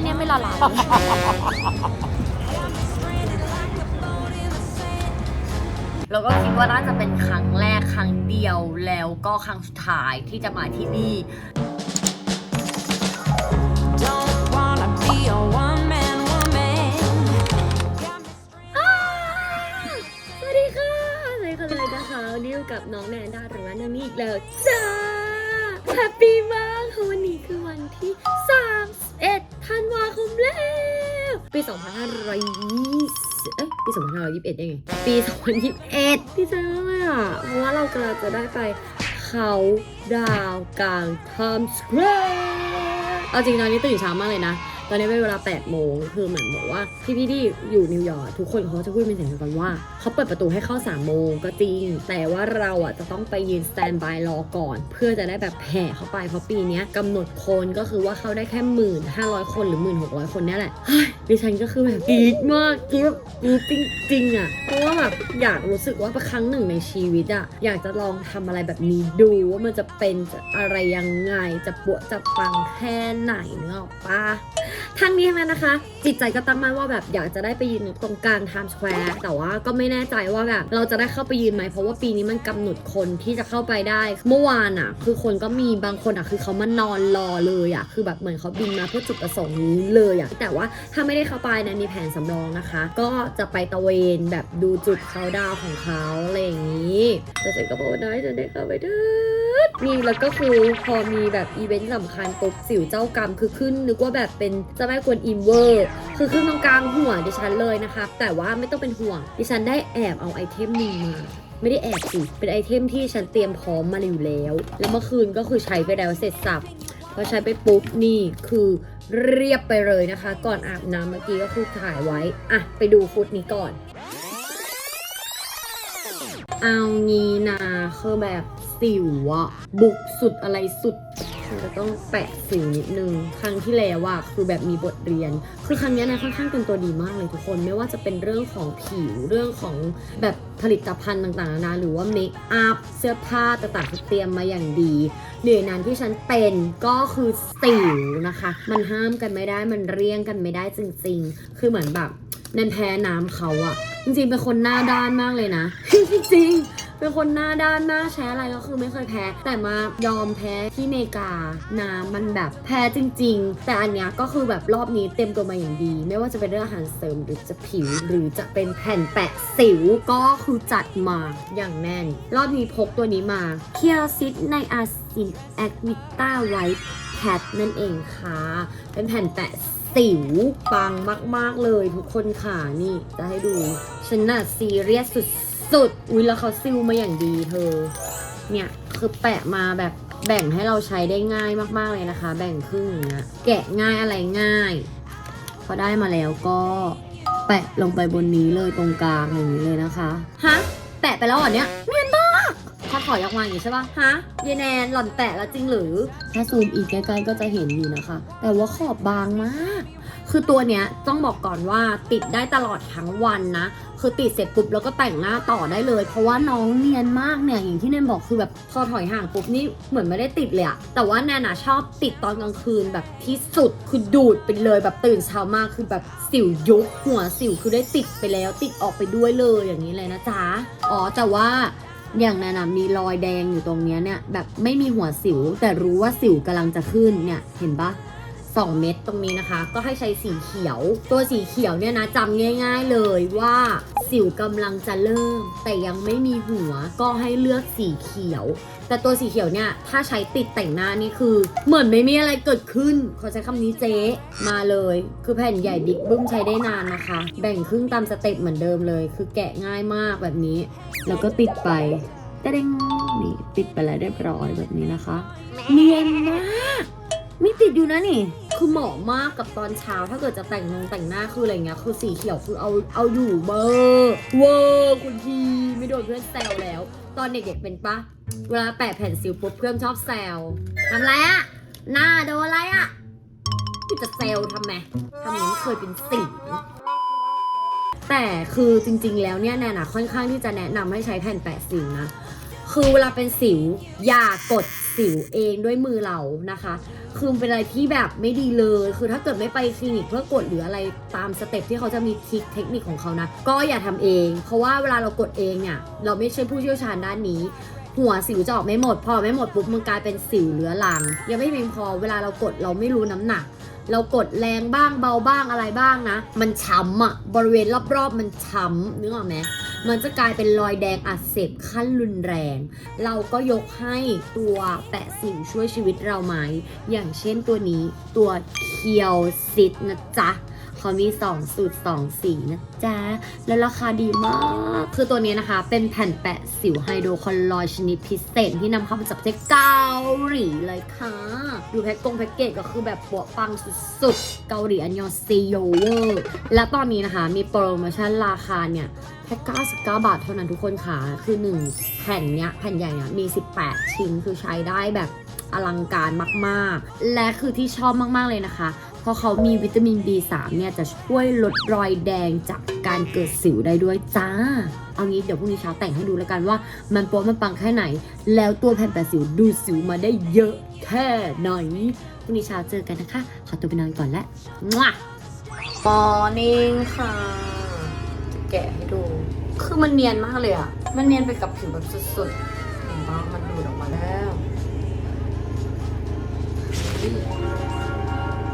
ค่เนี้ยไม่ละลายแล้วก็คิดว่าน่าจะเป็นครั้งแรกครั้งเดียวแล้วก็ครั้งสุดท้ายที่จะมาที่นี่ Don't wanna be a one man woman. สวัสดีค่ะสวัสดีค่ะเลยนะคะวันนี้อยู่กับน้องแนนดาหรือว่านานี่อีกแล้วจ้าแฮปปี้มากค่ะวันนี้คือวันที่ 31 ธันวาคมแล้ว ปี 2520เอ้ยปี 2521 ยังไง ปี 2021ดีใจมากเลยอะ เพราะว่าเรากำลังจะได้ไปเขาดาวกลางไทม์สแควร์เอาจริงตอนนี้ตื่นเช้ามากเลยนะ ตอนนี้เป็นเวลา8โมงคือเหมือนบอกว่าพี่พี่ๆที่อยู่นิวยอร์กทุกคนเขาจะพูดเป็นเสียงเดียวกันว่าเขาเปิดประตูให้เข้า3โมงก็จริง แต่ว่าเราอะจะต้องไปยืนสแตนบายรอก่อน เพื่อจะได้แบบแห่เข้าไปเพราะปีนี้ยกำหนดคนก็คือว่าเข้าได้แค่หมื่นห้าร้อยคนหรือหมื่นหกร้อยคนนี่แหละดิฉันก็คือแบบกรี๊ดมากกรี๊ดกรี๊ดจริงๆอะเพราะว่าแบบอยากรู้สึกว่าป็นครั้งหนึ่งในชีวิตอะอยากจะลองทำอะไรแบบนี้ดูว่ามันจะเป็นจะอะไรยังไงจะปวดจะปังแค่ไหนเนอออกปะทั้งนี้ทั้งนั้นนะคะ จิตใจก็ตั้งมั่นว่าแบบอยากจะได้ไปยืนตรงกลางไทม์สแควร์แต่ว่าก็ไม่แน่ใจว่าแบบเราจะได้เข้าไปยืนไหมเพราะว่าปีนี้มันกำหนดคนที่จะเข้าไปได้ เมื่อวานอะ คือคนก็มีบางคนอะคือเขามานอนรอเลยอะคือแบบเหมือนเขาบินมาเพื่อจุดประสงค์นี้เลยอะแต่ว่าถ้าไม่ได้เข้าไปนะมีแผนสำรองนะคะ ก็จะไปตะเวนแบบดูจุดเขาดาวของเขาอะไรอย่างนี้แต่ฉันก็บอกว่าน้จะได้เข้าไปเถิดนี่แล้วก็คือพอมีแบบอีเวนต์สำคัญปุ๊บสิวเจ้ากรรมคือขึ้นนึกว่าแบบเป็นเจ้าแม่กวนอิมเวอร์ คือขึ้นตรงกลางหัวดิฉันเลยนะคะ แต่ว่าไม่ต้องเป็นห่วง ดิฉันได้แอบเอาไอเทมหนึ่งมาไม่ได้แอบสิเป็นไอเทมที่ฉันเตรียมพร้อมมาอยู่แล้ว แล้วเมื่อคืนก็คือใช้ไปแล้วเสร็จสับพอใช้ไปปุ๊บนี่คือเรียบไปเลยนะคะ ก่อนอาบน้ำเมื่อกี้ก็คือถ่ายไว้อะไปดูฟุตนี้ก่อน เอางี้นะคือแบบสิวอะบุกสุดอะไรสุดันจะต้องแปะสิวนิดนึง ครั้งที่แล้วอะคือแบบมีบทเรียน คือครั้งนี้นะค่อนข้างเป็นตัวดีมากเลยทุกคน ไม่ว่าจะเป็นเรื่องของผิว เรื่องของแบบผลิตภัณฑ์ต่างๆนานาหรือว่าเมคอัพ เสื้อผ้าต่างๆเตรียมมาอย่างดีหนึ่งนนั้นที่ฉันเป็นก็คือสิวนะคะ มันห้ามกันไม่ได้ มันเลี่ยงกันไม่ได้จริง ๆ คือเหมือนแบบนันแพ้น้ำเขาอะจริงๆเป็นคนหน้าด้านมากเลยนะ จริง เป็นคนหน้าด้านมากใช้อะไรก็คือไม่เคยแพ้ แต่มายอมแพ้ที่เมกาน้ำมันแบบแพ้จริง ๆ แต่อันเนี้ยก็คือแบบรอบนี้เต็มตัวมาอย่างดี ไม่ว่าจะเป็นเรื่องอาหารเสริมหรือจะผิว หรือจะเป็นแผ่นแปะสิวก็คือจัดมาอย่างแน่น รอบนี้พกตัวนี้มาเคียวซิตในอาซินแอควิต้าไวท์แพดนั่นเองค่ะ เป็นแผ่นแปะสิวปังมาก ๆ เลยทุกคนค่ะ นี่ จะให้ดู ฉันน่ะซีเรียสสุด ๆ อุ้ยแล้วเขาซิลมาอย่างดีเธอ เนี่ยคือแปะมาแบบแบ่งให้เราใช้ได้ง่ายมากๆเลยนะคะ แบ่งครึ่งอย่างเงี้ยแกะง่ายอะไรง่าย พอได้มาแล้วก็แปะลงไปบนนี้เลยตรงกลางอย่างนี้เลยนะคะฮะแปะไปแล้วเหรอเนี่ยเนียนมากถ้าถอยออกมาอย่างนี้ใช่ปะฮะเยายแนนหล่อนแปะแล้วจริงหรือ ถ้าซูมอีกใกล้ๆก็จะเห็นอยู่นะคะ แต่ว่าขอบบางมาก คือตัวเนี้ยต้องบอกก่อนว่าติดได้ตลอดทั้งวันนะ คือติดเสร็จปุ๊บแล้วก็แต่งหน้าต่อได้เลย เพราะว่าน้องเนียนมากเนี่ยอย่างที่แนนบอกคือแบบพอถอยห่างปุ๊บนี่เหมือนไม่ได้ติดเลยอะแต่ว่าแนนอะชอบติดตอนกลางคืนแบบที่สุดคือดูดไปเลยแบบตื่นเช้ามากคือแบบสิวยุบหัวสิวคือได้ติดไปแล้ว ติดออกไปด้วยเลยอย่างนี้เลยนะจ๊ะอ๋อแต่ว่าอย่างนั้นนะมีรอยแดงอยู่ตรงเนี้ยเนี่ยแบบไม่มีหัวสิว แต่รู้ว่าสิวกำลังจะขึ้นเนี่ยเห็นปะ 2 เม็ดตรงนี้นะคะ ก็ให้ใช้สีเขียว ตัวสีเขียวเนี่ยนะจำง่าย ๆเลยว่าสิวกำลังจะเริ่ม แต่ยังไม่มีหัวก็ให้เลือกสีเขียว แต่ตัวสีเขียวเนี่ยถ้าใช้ติดแต่งหน้านี่คือ เหมือนไม่มีอะไรเกิดขึ้นขอใช้คำนี้เจ๊มาเลย คือแผ่นใหญ่บิ๊กบึ้มใช้ได้นานนะคะ แบ่งครึ่งตามสเต็ปเหมือนเดิมเลย คือแกะง่ายมากแบบนี้ แล้วก็ติดไปตะเด้งนี่ติดไปแล้วเรียบร้อยแบบนี้นะคะเนียนมากมีติดอยู่นะนี่ คือเหมาะมากกับตอนเช้า ถ้าเกิดจะแต่งนงแต่งหน้าคืออะไรเงี้ยคือสีเขียวคือเอาเอาอยู่เบอร์เวอร์คุณทีไม่โดนเพื่อนแซวแล้ว ตอนเด็กๆเป็นปะเวลาแปะแผ่นซิลปุ๊บเพื่อนชอบแซวทำไรอะหน้าโดนอะไรอะที่จะแซวทำไมทำอย่างนี้เคยเป็นสิวแต่คือจริงๆแล้วเนี่ยแนนอะค่อนข้างที่จะแนะนำให้ใช้แผ่นแปะสิวนะ คือเวลาเป็นสิวอย่ากดสิวเองด้วยมือเรานะคะ คือเป็นอะไรที่แบบไม่ดีเลย คือถ้าเกิดไม่ไปคลินิกเพื่อกดหรืออะไรตามสเต็ปที่เขาจะมีทิคเทคนิคของเขานะ ก็อย่าทำเอง เพราะว่าเวลาเรากดเองเนี่ยเราไม่ใช่ผู้เชี่ยวชาญด้านนี้ หัวสิวจะออกไม่หมด พอไม่หมดปุ๊บมันกลายเป็นสิวเรื้อรัง ยังไม่เพียงพอเวลาเรากดเราไม่รู้น้ำหนักเรากดแรงบ้างเบาบ้างอะไรบ้างนะ มันช้ำอะบริเวณรอบๆ มันช้ำนึกออกไหม มันจะกลายเป็นรอยแดงอักเสบขั้นรุนแรง เราก็ยกให้ตัวแปะสิวช่วยชีวิตเราไหม อย่างเช่นตัวนี้ตัวเคียวซิดนะจ๊ะ เขามี 2 สูตร 2 สีนะจ๊ะ แล้วราคาดีมาก คือตัวนี้นะคะ เป็นแผ่นแปะสิวไฮโดรคอลลอยชนิดพิเศษ ที่นำเข้ามาจากประเทศเกาหลีเลยค่ะ ดูแพ็กกงแพ็กเกจก็คือแบบปัวปังสุดๆ เกาหลีอันยองซีโยเวอร์ และตอนนี้นะคะมีโปรโมชั่นราคาเนี่ยแค่99 บาทเท่านั้นทุกคนค่ะ คือ 1 แผ่นเนี้ย แผ่นใหญ่เนี่ยมี 18 ชิ้น คือใช้ได้แบบอลังการมาก ๆ และคือที่ชอบมาก ๆ เลยนะคะ เพราะเขามีวิตามิน B3 เนี่ยจะช่วยลดรอยแดงจากการเกิดสิวได้ด้วยจ้า เอางี้เดี๋ยวพรุ่งนี้เช้าแต่งให้ดูแล้วกันว่า มันโป๊ะมันปังแค่ไหน แล้วตัวแผ่นแปะสิวดูสิวมาได้เยอะแค่ไหนพรุ่งนี้เช้าเจอกันนะคะ ขอตัวไปนอนก่อนแล้วมอร์นิ่งค่ะจะแกะให้ดู คือมันเนียนมากเลยอะมันเนียนไปกับผิวแบบสุดๆเห็นปะมันดูดออกมาแล้ว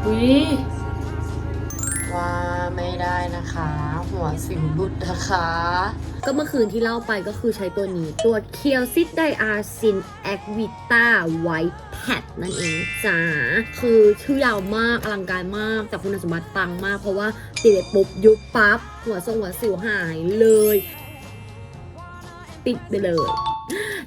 อุ้ยว่าไม่ได้นะคะ หัวสิวหลุดนะคะ ก็เมื่อคืนที่เล่าไปก็คือใช้ตัวนี้ ตัวเคียวซิดไดอาร์ซินแอควิต้าไวท์แพดนั่นเองจ้าคือชื่อยาวมากอลังการมาก แต่คุณสมบัติปังมาก เพราะว่าติดไปปุ๊บยุบปั๊บ หัวทรงหัวสิวหายเลย ติดไปเลย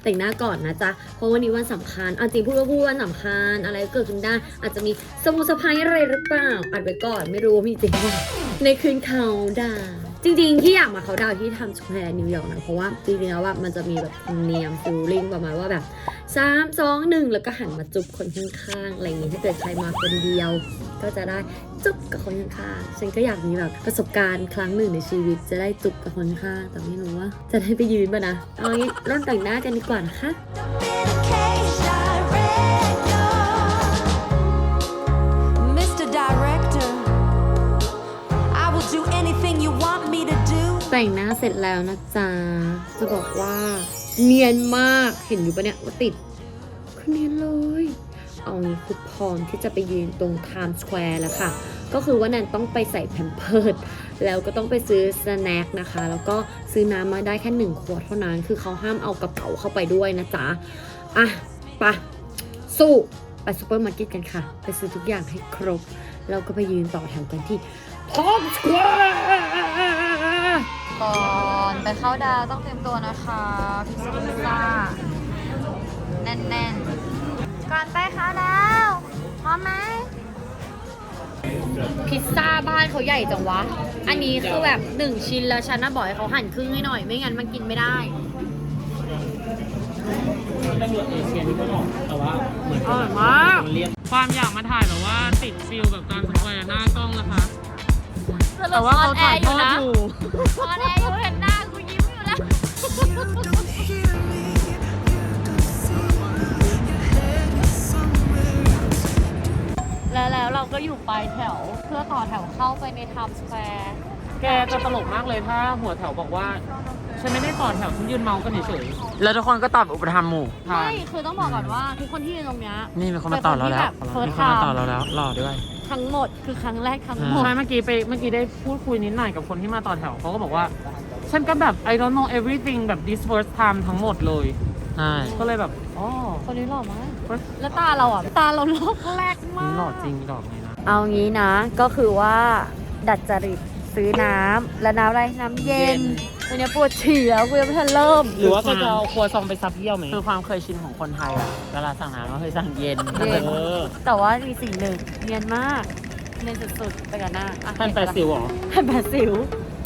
แต่งหน้าก่อนนะจ๊ะ เพราะวันนี้วันสำคัญเอาจริงพูดก็พูดวันสำคัญ อะไรก็เกิดขึ้นได้ อาจจะมีสมุสไพรอะไรหรือเปล่าอัดไว้ก่อนไม่รู้ว่ามีจริงว่าในคืนเขาดาวจริงๆ ที่อยากมาเขาดาวที่ทำสแควร์นิวยอร์กนะเพราะว่าจริงๆแล้วว่ามันจะมีแบบเนียมฟิลลิ่งประมาณว่าแบบสามสองหนึ่งแล้วก็หันมาจุบคนข้างๆอะไรอย่างงี้ถ้าเกิดใครมาคนเดียว ก็จะได้จุบกับคนข้างๆฉันก็อยากมีแบบประสบการณ์ครั้งหนึ่งในชีวิต จะได้จุบกับคนข้างแต่ไม่รู้ว่า จะได้ไปยืนป่ะนะ เอางี้เริ่มแต่งหน้ากันดีกว่านะคะ Mr. Director, I will do anything you want me to do. แต่งหน้าเสร็จแล้วนะจ๊ะ จะบอกว่า เนียนมาก เห็นอยู่ปะเนี่ยว่าติดคือเนียนเลย เอางี้คือพร้อมที่จะไปยืนตรง Times Square แล้วค่ะ ก็คือว่าแนนต้องไปใส่แผ่นเพิดแล้วก็ต้องไปซื้อสแน็คนะคะ แล้วก็ซื้อน้ำมาได้แค่หนึ่งขวดเท่านั้น คือเขาห้ามเอากระเป๋าเข้าไปด้วยนะจ๊ะ อะไปะสู้ไปซูเปอร์มาร์เก็ตกันค่ะ ไปซื้อทุกอย่างให้ครบ แล้วก็ไปยืนต่อแถวกันที่ Times Square ก่อนไปเข้าดาวต้องเตรียมตัวนะคะพิซซ่าพิซซ่าแน่นๆ ก่อนไปเข้าดาวพร้อมไหมพิซซ่าบ้านเขาใหญ่จังวะ อันนี้คือแบบหนึ่งชิ้นแล้วฉันน่ะบอกให้เขาหั่นครึ่งให้หน่อย ไม่งั้นมันกินไม่ได้ตำรวจเอเชียที่เขาบอกแต่ว่าเหมือนอร่อยมากมันเรียกความอยากมาถ่ายแบบว่าติดฟิลแบบการสแควร์หน้ากล้องนะคะ แต่ว่าเขาถ่ายทอดอยู่ออนแอร์อยู่เห็นหน้ากูยิ้มอยู่แล้ว แล้วแล้วเราก็อยู่ปลายแถวเพื่อต่อแถวเข้าไปในไทม์สแควร์แกจะตลกมากเลยถ้าหัวแถวบอกว่า ฉันไม่ได้ต่อแถวฉันยืนเมากันเฉยๆแล้วทุกคนก็ตอบอุปธรรมหมู่ไม่คือต้องบอกก่อนว่าทุกคนที่อยู่ตรงเนี้ย นี่มีคนมาต่อเราแล้วเป็นคนที่แบบ มีคนมาต่อเราแล้วหล่อด้วย ทั้งหมดคือครั้งแรกทั้งหมด ใช่เมื่อกี้ไปเมื่อกี้ได้พูดคุยนิดหน่อยกับคนที่มาต่อแถวเขาก็บอกว่า ฉันก็แบบ I don't know everything แบบ this first time ทั้งหมดเลยใช่ ก็เลยแบบอ๋อ คนนี้หล่อมากแล้วตาเราอะ ตาเราลอกแรกมานี่กหล่อจริงหล่อไงนะ เอางี้นะ ก็คือว่า ดัดจริตซื้อน้ำและน้ำอะไรน้ำเย็นวันนี้ปวดฉี่แล้วกูยังไม่ทันเริ่ม หรือว่าก็จะเอาครัวซองไปซับเยี่ยวไหมคือความเคยชินของคนไทยอะเวลาสั่งน้ำก็เคยสั่งเย็นเย็น เออแต่ว่ามีสิ่งหนึ่งเนียนมากเนียนสุดๆไปกันหน้าอะท่านแปดสิวเหรอแผ่นแปดสิว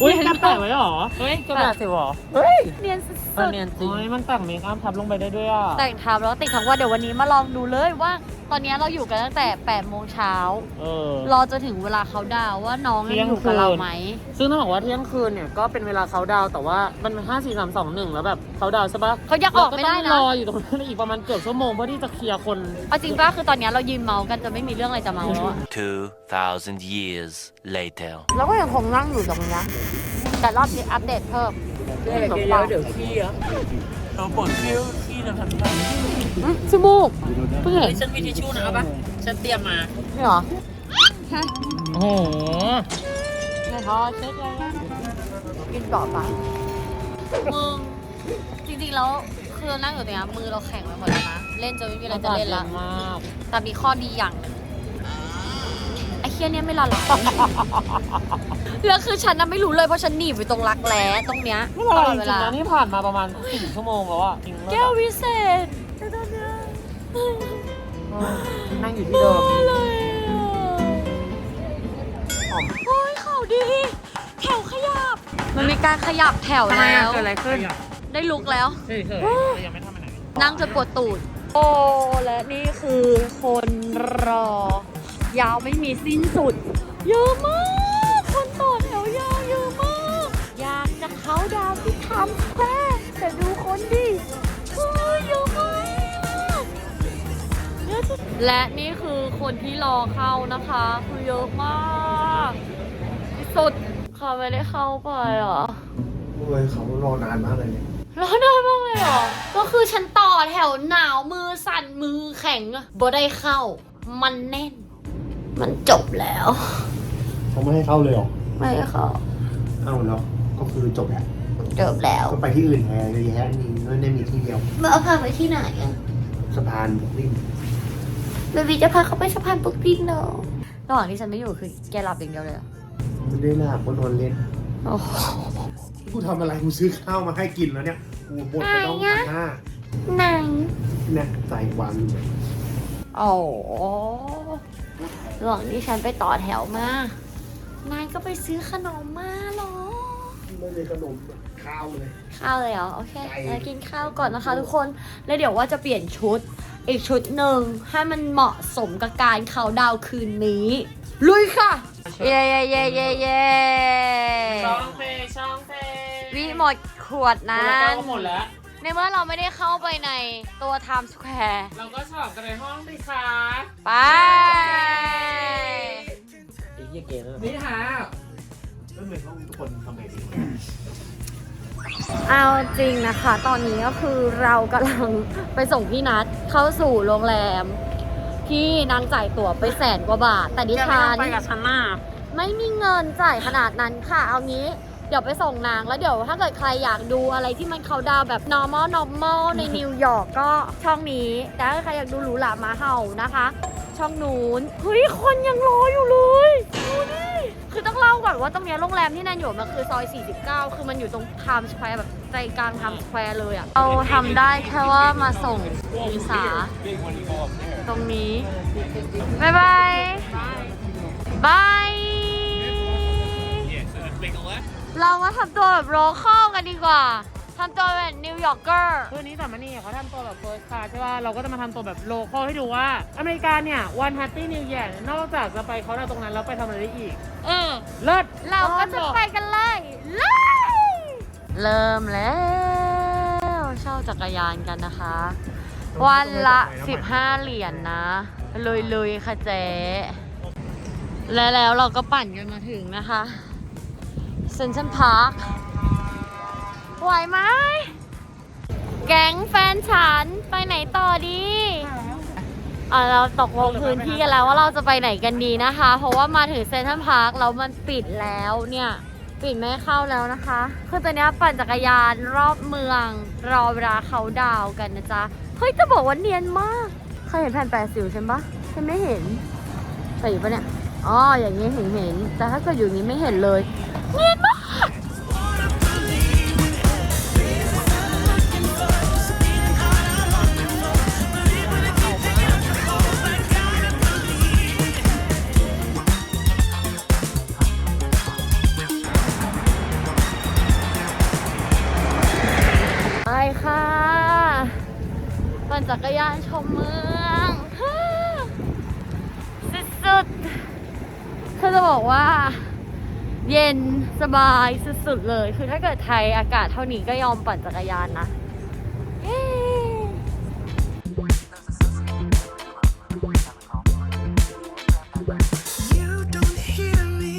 อุ้ยการแต่งไว้เหรอ เฮ้ยก็แปดสิวเหรอ เฮ้ยเนียนสุเออดเนียนจริงมันแต่งเมคอัพทับลงไปได้ด้วยอะๆแต่งทาแล้วติดทั้งวันเดี๋ยววันนี้มาลองดูเลยว่า ตอนนี้เราอยู่กันตั้งแต่8โมงเช้าเออรอจะถึงเวลาเขาดาวน์ว่าน้องยังเที่ยงอยู่กับเราคืนไหม ซึ่งต้องบอกว่าเที่ยงคืนเนี่ยก็เป็นเวลาเขาดาวน์แต่ว่ามันห้าสี่สามสองหนึ่งแล้วแบบเขาดาวน์ใช่ปะเขายังออกไม่ได้เราก็ต้นะองรออยู่ตรงนั้นอีกประมาณเกือบชั่วโมงเพื่อที่จะเคลียร์คนเอาจริงป่ะคือตอนนี้เรายืนเมากันจะไม่มีเรื่องอะไรจะเมาแล้วอะ2,000 years later. เราก็ยังคงนั่งอยู่ตรงนี้แต่รอบนี้อัปเดตเพิ่มเรื่องของเราเดี๋ยวขี้อะเราปวดขี้ขี้นะทันทีอืมชิมูกเพิ่งเห็นฉันมีทิชชู่นะเอาปะฉันเตรียมมานี่เหรอโอ้โหในท้อเช็ดเลยกินต่อไปมึงจริงๆแล้วคือเรานั่งอยู่ตรงนี้มือเราแข็งไปหมดแล้วนะ เล่นจนไม่มีอะไรจะเล่นละมากแต่มีข้อดีอย่างหนึ่งไอ้เคียเนี่ยไม่ละลายแล้วคือฉันน่ะไม่รู้เลยเพราะฉันหนีบอยู่ตรงรักแร้ตรงเนี้ยไม่เป็นไรตลอดจเวริงลาๆนะนี่ผ่านมาประมาณสี่ชั่วโมงแล้วอะจริงแก้ววิเศษแต่ตอนเนี้ยนั่งอยู่ที่เดิมเลยโอ้ยข่าวดี แถวขยับ มันมีการขยับแถวทำไมแล้อะวเกิดอะไรขึ้นได้ลุกแล้ว เฉยๆแต่ยังไม่ทำอะไรนั่งจนปวดตูด โอ้และนี่คือคนรอ ยาวไม่มีสิ้นสุด เยอะมาก คนต่อแถวยาวเยอะมาก อยากจะเขาดาวน์ที่ทำแค่แต่ดูคนดิเฮ้ยเยอะมากเยอะสุดและนี่คือคนที่รอเข้านะคะ คือเยอะมากที่สุดเขาไม่ได้เข้าไปเหรอเลยเขารอนานมากเลยเนี่ยร้อนได้มากเลยเหรอ ก็คือฉันต่อแถวหนาวมือสั่นมือแข็งอะบ่ได้เข้า มันแน่น มันจบแล้ว เขาไม่ให้เข้าเลยเหรอไม่ได้เข้าเอ้าแล้วก็คือจบแล้วจบแล้วก็ไปที่อื่นแทนเยอะแยะมีไม่ได้มีที่เดียวมาเอาพาไปที่ไหนอะสะพานบุกลินเบบีจะพาเขาไปสะพานปุกปินเนาะระหว่างที่ฉันไม่อยู่คือแกหลับอย่างเดียวเลยเหรอไม่ได้หน้าบนนอนเล่นโอ้โหกูทำอะไรกูซื้อข้าวมาให้กินแล้วเนี่ยกูหมดไปต้องไหนพัอะนห้าไหนเนี่ยใส่วางอยู่เนี่ยโอ้โห ระหว่างที่ฉันไปต่อแถวมานายก็ไปซื้อขนมมาเหรอ ไม่เลยขนมข้าวเลย ข้าวเลยเหรอ โอเคใช่เรากินข้าวก่อนนะคะ ทุกคน แล้วเดี๋ยวว่าจะเปลี่ยนชุด อีกชุดหนึ่งให้มันเหมาะสมกับการเขาน์ดาวน์คืนนี้ ลุยค่ะ เย้เย้เย้เย้เย้ช่องเพลงช่องเพลงวิหมดขวดนะนั้นหมดแล้ว ในเมื่อเราไม่ได้เข้าไปในตัว Times Square เราก็ฉลองกันในห้องสิคะไป ไอ้เหี้ยเก๋เลยนี่ฮะไม่เหมือนห้องทุกคนทำไงดีเอาจริงนะคะ ตอนนี้ก็คือเรากำลังไปส่งพี่นัทเข้าสู่โรงแรม ที่นางจ่ายตั๋วไปแสนกว่าบาท แต่ดิยังไม่ฉัต้อนงไปกับฉันน่ะไม่มีเงินจ่ายขนาดนั้นค่ะ เอางี้ เดี๋ยวไปส่งนาง แล้วเดี๋ยวถ้าเกิดใครอยากดูอะไรที่มันเขาดาวแบบ normal normal ในนิวยอร์กก็ช่องนี้ แต่ถ้าใครอยากดูหรูหรามาเห่านะคะ ช่องนู้นเฮ้ยคนยังรออยู่เลยดูดิคือต้องเล่าก่อนว่าตรงเนี้ยโรงแรมที่นันอยู่มันคือซอย 49 คือมันอยู่ตรงไทม์สแควร์แบบใจกลางไทม์สแควร์เลยอะเราทำได้แค่ว่ามาส่งองศาตรงนี้บ๊ายบายบาย เรามาทำตัวแบบโรคอลกันดีกว่าทำตัวแบบนิวยอร์กเกอร์ คืนนี้แต่มานี่เขาทำตัวแบบเฟิร์สคลาสใช่ป่ะ เราก็จะมาทำตัวแบบโลคอลให้ดูว่า อเมริกาเนี่ยวันแฮปปี้นิว e a r นอกจากจะไปเขาดาวน์ตรงนั้นแล้วไปทำอะไรได้อีก เออ เลิศเราก็จะไปกันเลยเลยเริ่มแล้วเช่าจักรยานกันนะคะ วันละ 15 เหรียญนะเลยเลยๆค่ะเจ๊และแล้วเราก็ปั่นกันมาถึงนะคะ เซน t ั a พาร์คไหวไหม แก๊งแฟนฉัน ไปไหนต่อดีอะเราตกลงพื้นที่กันแล้วว่าเราจะไปไหนกันดีนะคะ เพราะว่ามาถึงเซนทรัลพาร์คแล้วมันปิดแล้วเนี่ย ปิดไม่เข้าแล้วนะคะ คือตอนนี้ปั่นจักรยานรอบเมืองรอเวลาเขาดาวกันนะจ๊ะ เฮ้ยจะบอกว่าเนียนมากเคยเห็นแผ่นแปดสิวใช่ปะฉันไม่เห็นใส่อยู่ปะเนี่ยอ๋ออย่างนี้เห็นเห็นแต่ถ้าเกิดอยู่นี้ไม่เห็นเลย เนียนมาก ไปค่ะปั่นจักรยานชมเมืองสุดๆคือจะบอกว่า เย็นสบายสุดๆเลย คือถ้าเกิดไทยอากาศเท่านี้ก็ยอมปั่นจักรยานนะเฮ้ You don't hear me,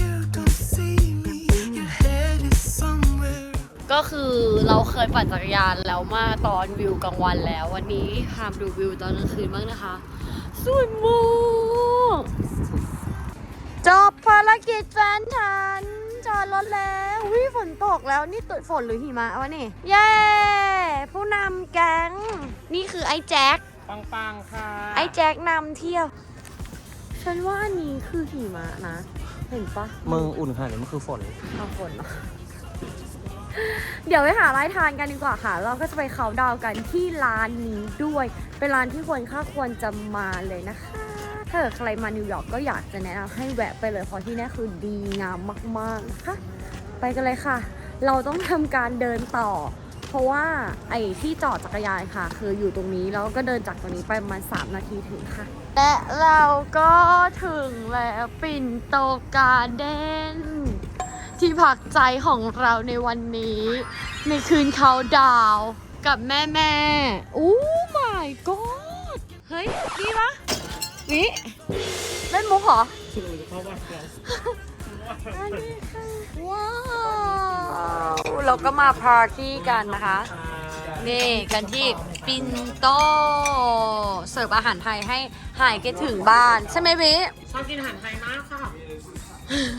you don't see me, your head is somewhere. ก็คือเราเคยปั่นจักรยานแล้วมาตอนวิวกลางวันแล้ว วันนี้พามดูวิวตอนกลางคืนบ้างนะคะ สวยมาก จบภารกิจแฟนฉันจอดรถแล้ววิฝนตกแล้วนี่ตุดฝนหรือหิมะวะนี่เย้ผู้นำแก๊งนี่คือไอ้แจ็คปังๆค่ะ ไอ้แจ็คนำเที่ยว ฉันว่าอันนี้คือหิมะนะ เห็นปะมึงอุ่นขนาดนี้มันคือฝนเอาฝนเนอะเดี๋ยวไปหาร้านทานกันดีกว่าค่ะ เราก็จะไปเขาน์ดาวน์กันที่ร้านนี้ด้วย เป็นร้านที่ควรค่าควรจะมาเลยนะคะ ถ้าเกิดใครมานิวยอร์กก็อยากจะแนะนำให้แวะไปเลยเพราะที่นี่คือดีงามมากๆนะคะไปกันเลยค่ะ เราต้องทำการเดินต่อ เพราะว่าไอ้ที่จอดจักรยานค่ะ คืออยู่ตรงนี้แล้วก็เดินจากตรงนี้ไปประมาณ3นาทีถึงค่ะ และเราก็ถึงแล้วปิ่นโตการ์เด้นที่พักใจของเราในวันนี้ ในคืนเขาดาวกับแม่แม่โอ้ my god เฮ้ยดีปะ วิเล่นมุกเหรออันนี้ค่ะว้าวเราก็มาปาร์ตี้กันนะคะ นี่กันที่ปินโตเสิร์ฟอาหารไทยให้หายคิดถึงบ้าน ใช่ไหมวิชอบกินอาหารไทยมากค่ะ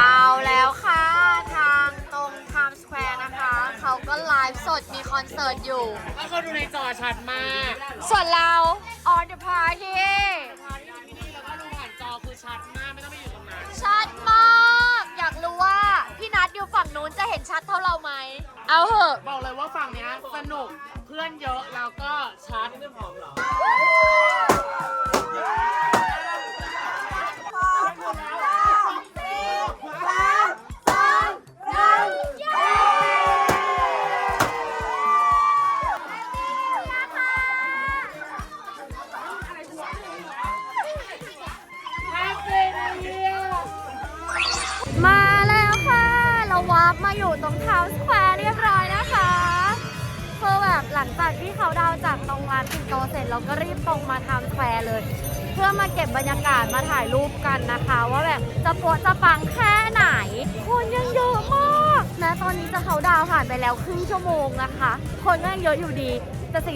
เอาแล้วค่ะ ก็ไลฟ์สดมีคอนเสิร์ตอยู่ แล้วเขาดูในจอชัดมากส่วนเรา on the party พาที่มาที่นี่แล้วก็ดูผ่านจอคือชัดมากไม่ต้องไปอยู่ตรงนั้น ชัดมาก อยากรู้ว่า พี่นัทอยู่ฝั่งนู้นจะเห็นชัดเท่าเราไหม เอาเหอะ บอกเลยว่าฝั่งเนี้ยสนุกเพื่อนเยอะแล้วก็ชัด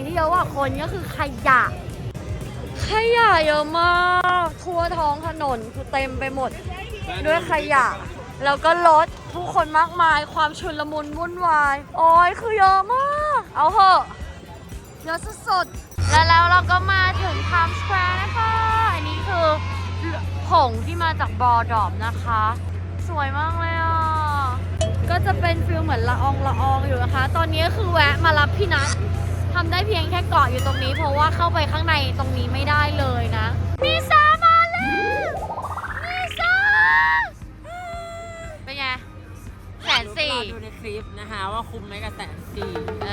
ที่เยอะกว่าคนก็คือขยะ ขยะเยอะมาก ทั่วท้องถนนคือเต็มไปหมด ด้วยขยะ แล้วก็รถผู้คนมากมาย ความชุลมุนวุ่นวาย โอ้ยคือเยอะมาก เอาเหอะเยอะสุดๆแล้วแล้วเราก็มาถึง Times Square นะคะ อันนี้คือผงที่มาจากบอดอมนะคะ สวยมากเลยอะ ก็จะเป็นฟิลเหมือนละอองละอองอยู่นะคะ ตอนนี้คือแวะมารับพี่นัท ทำได้เพียงแค่เกาะอยู่ตรงนี้ เพราะว่าเข้าไปข้างในตรงนี้ไม่ได้เลยนะนิสามาแล้วนิสาเป็นไงแสนสี่ดูในคลิปนะคะว่าคุ้มไหมกับแสนสี่เอ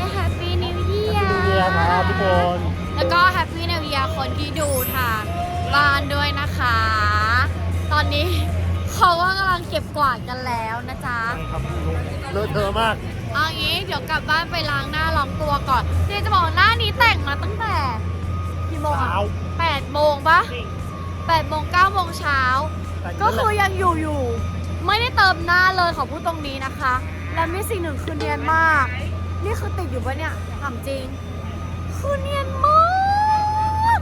อ Happy New Year ครับทุกคน แล้วก็ Happy New Year คนที่ดูทางบ้านด้วยนะคะ ตอนนี้เขาก็กำลังเก็บกวาดกันแล้วนะจ๊ะครับ เลอะเทอะมาก เอางี้เดี๋ยวกลับบ้านไปล้างหน้าล้างตัวก่อนเดี๋ยวจะบอกหน้านี้แต่งมาตั้งแต่กี่โมงอะเช้า แปดโมงปะแปดโมงเก้าโมงเช้าก็คือยังอยู่อยู่ ไม่ได้เติมหน้าเลยขอพูดตรงนี้นะคะ และมีสิ่งหนึ่งคือเนียนมาก นี่คือติดอยู่ปะเนี่ยถามจริง คือเนียนมาก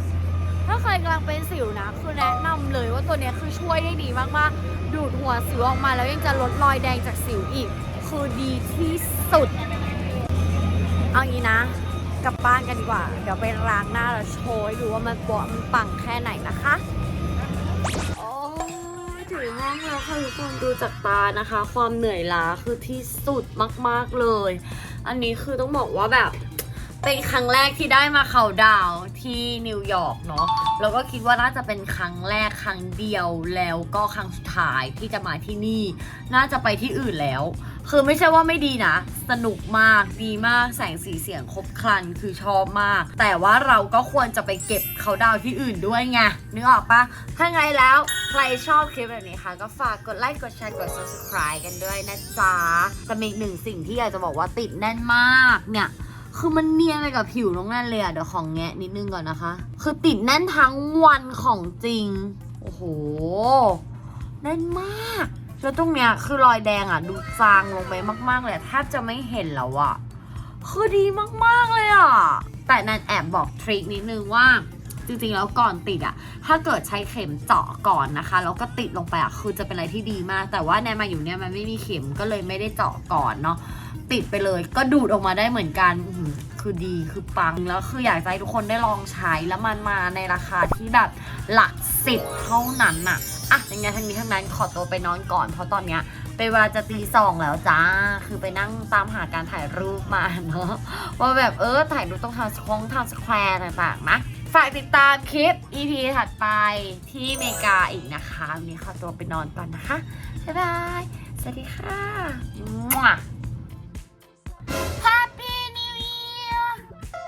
ถ้าใครกำลังเป็นสิวนะ คือแนะนำเลยว่าตัวเนี้ยคือช่วยได้ดีมากๆ ดูดหัวสิวออกมาแล้วยังจะลดรอยแดงจากสิวอีก คือดีที่สุด เอางี้นะ กลับบ้านกันดีกว่า เดี๋ยวไปล้างหน้าแล้วโชว์ให้ดูว่ามันปวมันปังแค่ไหนนะคะโอ้ถึงห้องแล้วค่ะทุกคนดูจากตานะคะ ความเหนื่อยล้าคือที่สุดมาก ๆเลย อันนี้คือต้องบอกว่าแบบ เป็นครั้งแรกที่ได้มาเขาดาวที่นิวยอร์กเนาะแล้วก็คิดว่าน่าจะเป็นครั้งแรกครั้งเดียวแล้วก็ครั้งสุดท้ายที่จะมาที่นี่ น่าจะไปที่อื่นแล้ว คือไม่ใช่ว่าไม่ดีนะ สนุกมากดีมากแสงสีเสียงครบครันคือชอบมาก แต่ว่าเราก็ควรจะไปเก็บเขาดาวที่อื่นด้วยไงนึกออกปะถ้าไงแล้วใครชอบคลิปแบบนี้ค่ะก็ฝากกดไลค์กดแชร์กด subscribe กันด้วยนะจ๊ะแต่มีอีกหนึ่งสิ่งที่อยากจะบอกว่าติดแน่นมากเนี่ย คือมันเนียนไปกับผิวน้องแน่นเลยอะเดี๋ยวของแงะนิดนึงก่อนนะคะ คือติดแน่นทั้งวันของจริง โอ้โห แน่นมาก แล้วตรงเนี้ยคือรอยแดงอะดูจางลงไปมากๆเลยแทบจะไม่เห็นแล้วอะคือดีมากๆเลยอะแต่นันแอบบอกทริคนิดนึงว่าจริงๆ แล้วก่อนติดอะถ้าเกิดใช้เข็มเจาะก่อนนะคะ แล้วก็ติดลงไปอะคือจะเป็นอะไรที่ดีมาก แต่ว่าแนนมาอยู่เนี่ยมันไม่มีเข็มก็เลยไม่ได้เจาะก่อนเนาะ ติดไปเลย ก็ดูดออกมาได้เหมือนกันคือดีคือปังแล้วคืออยากให้ทุกคนได้ลองใช้แล้วมันมาในราคาที่แบบหลักสิบเท่านั้นน่ะอะยังไงทั้งนี้ทั้งนั้นขอตัวไปนอนก่อนเพราะตอนเนี้ยเป็นเวลาจะตีสองแล้วจ้า คือไปนั่งตามหาการถ่ายรูปมาเนาะ ว่าแบบเออถ่ายรูปต้องทำสคงทำสแควร์ต่างๆนะ ฝากติดตามคลิป EP ถัดไปที่อเมริกาอีกนะคะวันนี้ขอตัวไปนอนก่อนนะคะ บ๊ายบาย สวัสดีค่ะ พ่อ